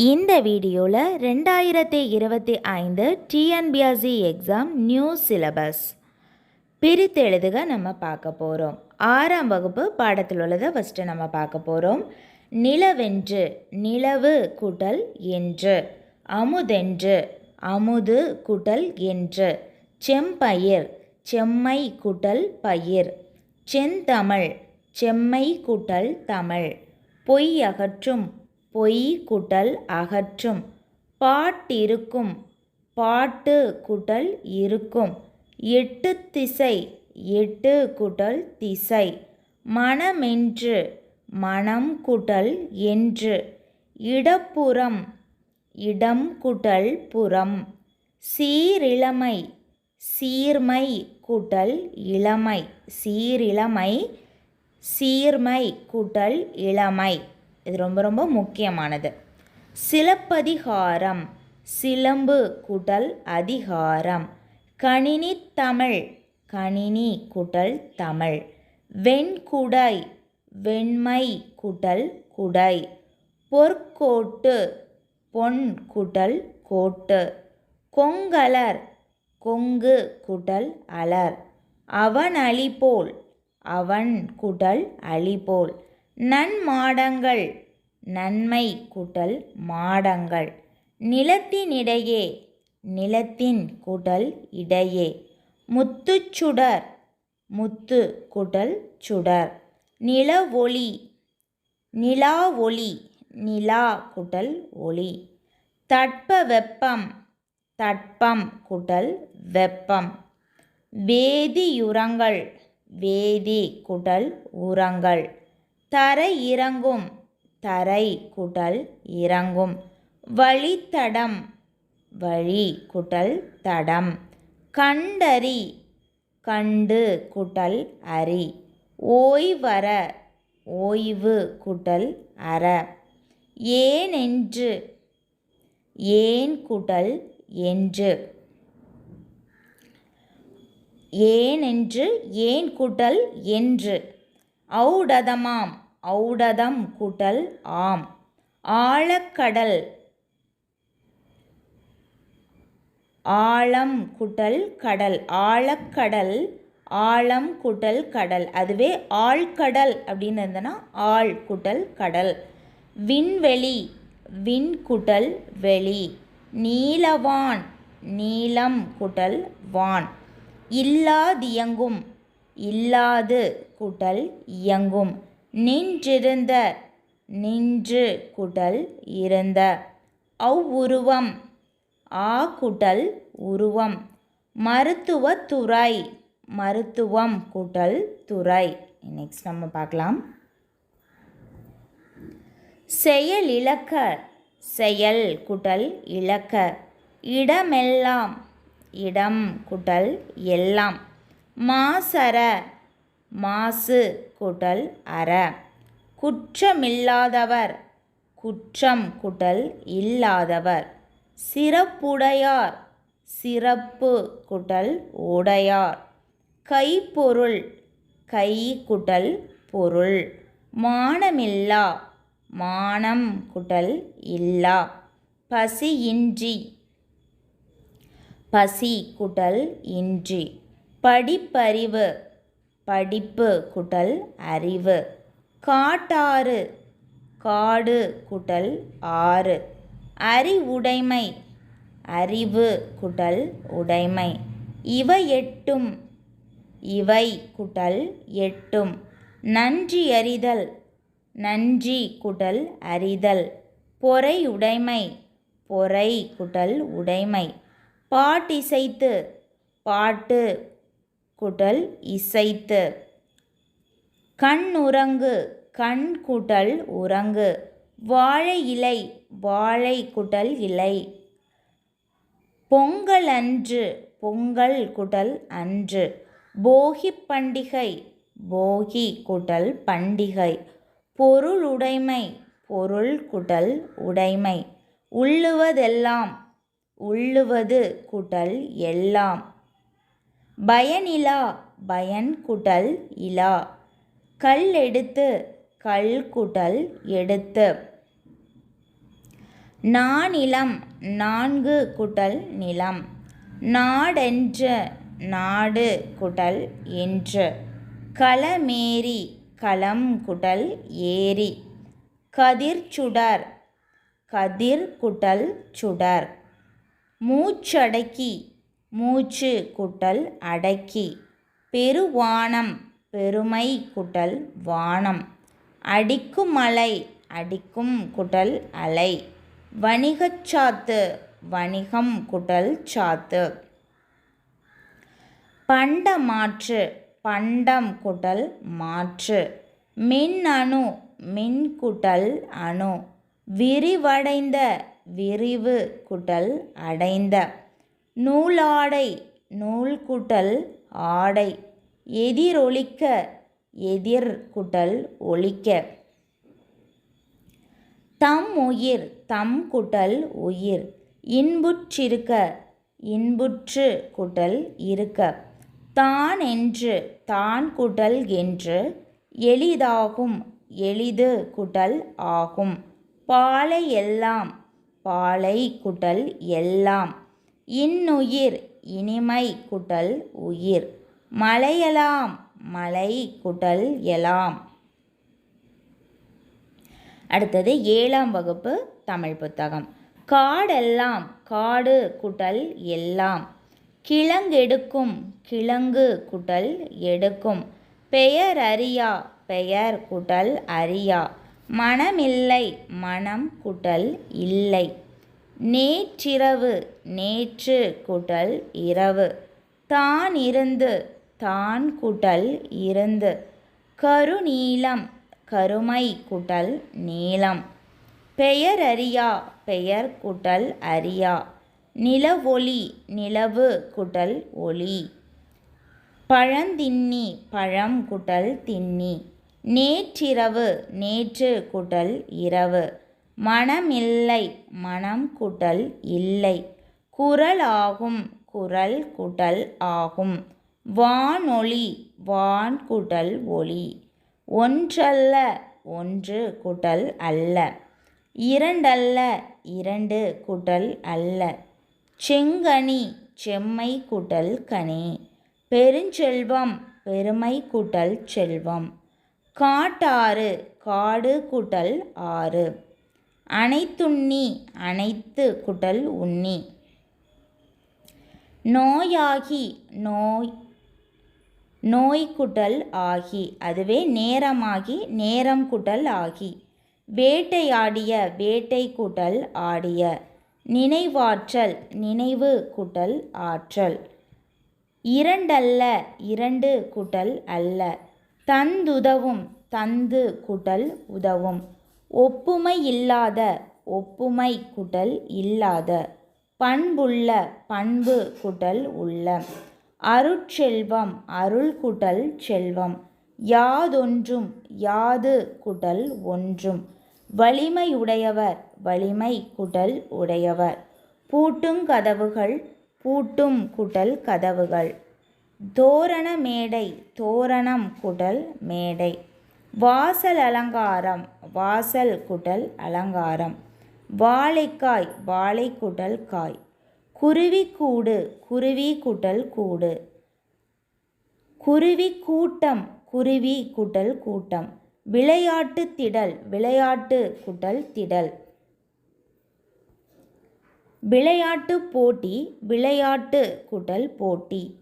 இந்த வீடியோவில் ரெண்டாயிரத்தி இருபத்தி ஐந்து டிஎன்பிஎஸ்சி எக்ஸாம் நியூ சிலபஸ் பிரித்தெழுதுக நம்ம பார்க்க போகிறோம் ஆறாம் வகுப்பு பாடத்தில் உள்ளதை ஃபஸ்ட்டு நம்ம பார்க்க போகிறோம் நிலவென்று நிலவு கூட்டல் என்று அமுதென்று அமுது கூட்டல் என்று செம்பயிர் செம்மை கூட்டல் பயிர் செந்தமிழ் செம்மை கூட்டல் தமிழ் பொய் அகற்றும் பொய் கூட்டல் அகற்றும். பாட்டிருக்கும் பாட்டு குட்டல் இருக்கும். எட்டு திசை எட்டு குட்டல் திசை. மனமென்று மனம் குட்டல் என்று. இடப்புறம் இடம் குட்டல் புறம். சீரிளமை சீர்மை கூட்டல் இளமை. சீரிளமை சீர்மை கூட்டல் இளமை. இது ரொம்ப ரொம்ப முக்கியமானது. சிலப்பதிகாரம் சிலம்பு குடல் அதிகாரம். கணினி தமிழ் கணினி குடல் தமிழ். வெண்குடை வெண்மை குடல் குடை. பொற்கோட்டு பொன் குடல் கோட்டு. கொங்கலர் கொங்கு குடல் அலர். அவன் அழிபோல் அவன் குடல் அழிபோல். நன்மாடங்கள். நன்மை கூட்டல் மாடங்கள். நிலத்தினிடையே நிலத்தின் கூட்டல் இடையே. முத்துச்சுடர் முத்து கூட்டல் சுடர். நில ஒளி நிலா ஒளி நிலா கூட்டல் ஒளி. தட்ப வெப்பம் தட்பம் கூட்டல் வெப்பம். வேதியுரங்கள் வேதி கூட்டல் உரங்கள். தரை இறங்கும். தரை குடல் இறங்கும். வழித்தடம் வழி குடல் தடம். கண்டறி. கண்டு குடல் அரி. ஓய்வர ஓய்வு குடல் அற. ஏனென்று. ஏன் குடல் என்று. ஏனென்று. ஏன் குடல் என்று. ஔடதமாம். ஔடதம் கூட்டல் ஆம். ஆழக்கடல் ஆழம் குட்டல் கடல். ஆழக்கடல் ஆழம் குட்டல் கடல். அதுவே ஆழ்கடல் அப்படின்னு இருந்ததுன்னா ஆழ் கடல். விண்வெளி விண்குடல் வெளி. நீலவான் நீலம் குட்டல் வான். இல்லாதியங்கும் இல்லாது கூட்டல் இயங்கும். நின்றிருந்த நின்று குடல் இருந்த. அவ்வுருவம் ஆ கூட்டல் உருவம். மருத்துவத்துறை மருத்துவம் குடல் துறை. நெக்ஸ்ட் நம்ம பார்க்கலாம். செயல் இலக்க செயல் குட்டல் இழக்க இடமெல்லாம் இடம் குட்டல் எல்லாம். மாசர மாசு குட்டல் அற. குற்றமில்லாதவர். குற்றம் குட்டல் இல்லாதவர். சிறப்புடையார். சிறப்பு குட்டல் உடையார். கைப்பொருள் கை குட்டல் பொருள். மானமில்லா. மானம் குட்டல் இல்லா. பசியின்றி. பசி குட்டல் இன்றி. படிப்பறிவு. படிப்பு குட்டல் அறிவு. காட்டாறு காடு குட்டல் ஆறு. அறிவுடைமை அறிவு குட்டல் உடைமை. இவை எட்டும். இவை குட்டல் எட்டும். நன்றி அறிதல் நன்றி குட்டல் அறிதல். பொறை உடைமை பொறை குட்டல் உடைமை. பாட்டிசைத்து பாட்டு குட்டல் இசைத்து. கண் உறங்கு கண் கூட்டல் உறங்கு. வாழை இலை வாழை குட்டல் இலை. பொங்கல் அன்று பொங்கல் குட்டல் அன்று. போகி பண்டிகை போகி குட்டல் பண்டிகை. பொருள் உடைமை பொருள் குட்டல் உடைமை. உள்ளுவதெல்லாம் உள்ளுவது குட்டல் எல்லாம். பயனிலா பயன்குடல் இலா. கல் எடுத்து கல் குடல் எடுத்து. நானிலம் நான்கு குட்டல் நிலம். நாடென்ற நாடு குடல் என்று. களமேரி களம் குடல் ஏரி கதிர்ச்சுடர் கதிர் குட்டல் சுடர். மூச்சடக்கி மூச்சு குட்டல் அடக்கி பெருவானம் பெருமை குட்டல் வானம். அடிக்கும் அலை அடிக்கும் குட்டல் அலை. வணிகச்சாத்து வணிகம் குட்டல் சாத்து. பண்டமாற்று பண்டம் குட்டல் மாற்று. மின்னணு மின் குட்டல் அணு. விரிவடைந்த விரிவு குட்டல் அடைந்த. நூலாடை நூல் குட்டல் ஆடை எதிரொலிக்க எதிர் குட்டல் ஒலிக்க. தம் உயிர் தம் குட்டல் உயிர் இன்புற்றிருக்க இன்புற்று குட்டல் இருக்க. தான் என்று தான் குட்டல் என்று எளிதாகும் எளிது குட்டல் ஆகும். பாலை எல்லாம் பாலை குட்டல் எல்லாம். இன்னுயிர் இனிமை குட்டல் உயிர். மலையலாம் மலை குட்டல் எலாம். அடுத்தது ஏழாம் வகுப்பு தமிழ் புத்தகம். காடெல்லாம் காடு குட்டல் எல்லாம். கிழங்கெடுக்கும் கிழங்கு குட்டல் எடுக்கும். பெயர் அறியா பெயர் குட்டல் அறியா. மனமில்லை மனம் குட்டல் இல்லை. நேற்றிரவு நேற்று குட்டல் இரவு. தான் இருந்து தான் குட்டல் இருந்து. கருநீலம் கருமை குட்டல் நீளம். பெயர் அறியா பெயர் குட்டல் அறியா. நிலவொளி நிலவு குட்டல் ஒளி. பழந்தின்னி பழம் குட்டல் தின்னி நேற்றிரவு நேற்று குட்டல் இரவு. மனமில்லை மனம் குடல் இல்லை. குரல் ஆகும் குரல் குட்டல் ஆகும். வானொலி வான் குட்டல் ஒளி ஒன்றல்ல ஒன்று குட்டல் அல்ல. இரண்டல்ல இரண்டு குட்டல் அல்ல. செங்கனி செம்மை குட்டல் கனி. பெருஞ்செல்வம் பெருமை குடல் செல்வம். காட்டாறு காடு குடல் ஆறு. அனைத்துண்ணி அனைத்து குட்டல் உண்ணி. நோயாகி நோய் நோய்குடல் ஆகி அதுவே நேரமாகி நேரம் குட்டல் ஆகி. வேட்டையாடிய வேட்டை குடல் ஆடிய. நினைவாற்றல் நினைவு குட்டல் ஆற்றல். இரண்டல்ல இரண்டு குட்டல் அல்ல. தந்துதவும் தந்து குட்டல் உதவும். ஒப்புமை இல்லாத ஒப்புமை குட்டல் இல்லாத பண்புள்ள பண்பு குட்டல் உள்ள. அருட்செல்வம் அருள் குட்டல் செல்வம். யாதொன்றும் யாது குட்டல் ஒன்றும். வலிமையுடையவர் வலிமை குடல் உடையவர். பூட்டும் கதவுகள் பூட்டும் குட்டல் கதவுகள். தோரண மேடை தோரணம் குடல் மேடை. வாசல் அலங்காரம் வாசல் குட்டல் அலங்காரம். வாழைக்காய் வாழை குட்டல் காய். குருவி கூடு குருவி குட்டல் கூடு. குருவி கூட்டம் குருவி குட்டல் கூட்டம். விளையாட்டு திடல் விளையாட்டு குட்டல் திடல். விளையாட்டு போட்டி விளையாட்டு குடல் போட்டி.